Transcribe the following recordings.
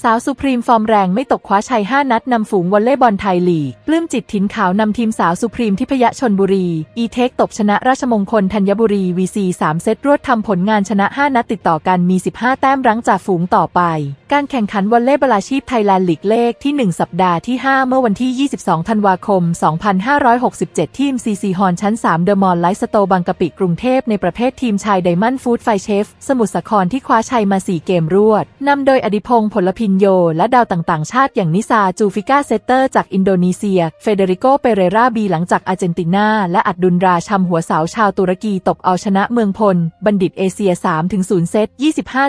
สาวสุพรีมฟอร์มแรงไม่ตกคว้าชัย 5 นัดนำฝูงวอลเลย์บอลไทยลีก ปลื้มจิตถิ่นขาวนำทีมสาวสุพรีมทิพยชนบุรี อีเทคตบชนะราชมงคลธัญบุรี VC 3เซตรวดทำผลงานชนะ 5 นัดติดต่อกันมี 15 แต้มรั้งจากฝูงต่อไป การแข่งขันวอลเลย์บอลอาชีพไทยแลนด์ลีกเลขที่ 1 สัปดาห์ที่ 5 เมื่อวันที่ 22 ธันวาคม 2567 ทีม CC ฮอนชั้น 3 เดอะมอลล์ไลฟ์สโตบางกะปิกรุงเทพในประเภททีมชายไดมอนด์ฟู้ดไฟเชฟ สมุทรสาครที่คว้าชัยมา 4 เกมรวดนำโดยอดิพงษ์ผลพินโย และดาวต่างๆ ชาติอย่างนิซาจูฟิก้าเซตเตอร์จากอินโดนีเซีย เฟเดริโกเปเรราบีหลังจากอาร์เจนตินา และอัดดุลราชำหัวเสาชาวตุรกีตบเอาชนะเมืองพล บัณฑิตเอเชีย 3-0 เซต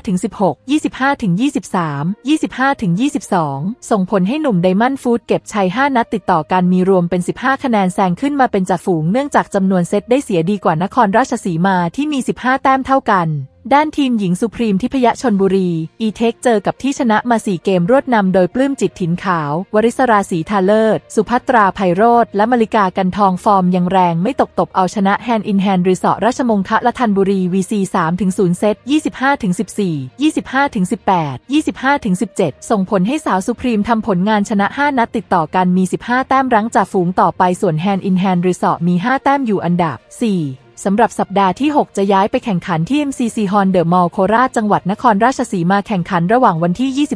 25-16 25-23 25-22 ส่งผลให้หนุ่มไดมอนด์ฟูดเก็บชัย 5 นัดติดต่อกันมีรวมเป็น 15 คะแนนแซงขึ้นมาเป็นจ่าฝูงเนื่องจากจำนวนเซตได้เสียดีกว่านครราชสีมาที่มี 15 แต้มเท่ากัน ด้านทีมหญิงสุพรีมทิพยชนบุรี อีเทคเจอกับที่ชนะมา4เกมรวดนำโดยปลื้มจิตถิ่นขาว วริศราศีทาเลิศ สุภัตราไพโรธและมลิกากันทองฟอร์มยังแรงไม่ตกตบเอาชนะแฮนด์อินแฮนด์รีสอร์ทราชมงคละทันบุรี VC 3-0เซต25-14 25-18 25-17 ส่งผลให้สาวสุพรีมทำผลงานชนะ 5 นัดติดต่อกันมี 15 แต้มรั้งจากฝูงต่อไปส่วนแฮนด์อินแฮนด์รีสอร์มี 5 แต้มอยู่อันดับ 4 สำหรับสัปดาห์ที่ 6 จะย้ายไปแข่งขันที่ MCC Hall The Mall โคราชจังหวัดนครราชสีมาแข่งขันระหว่างวันที่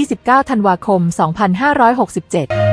27-29 ธันวาคม 2567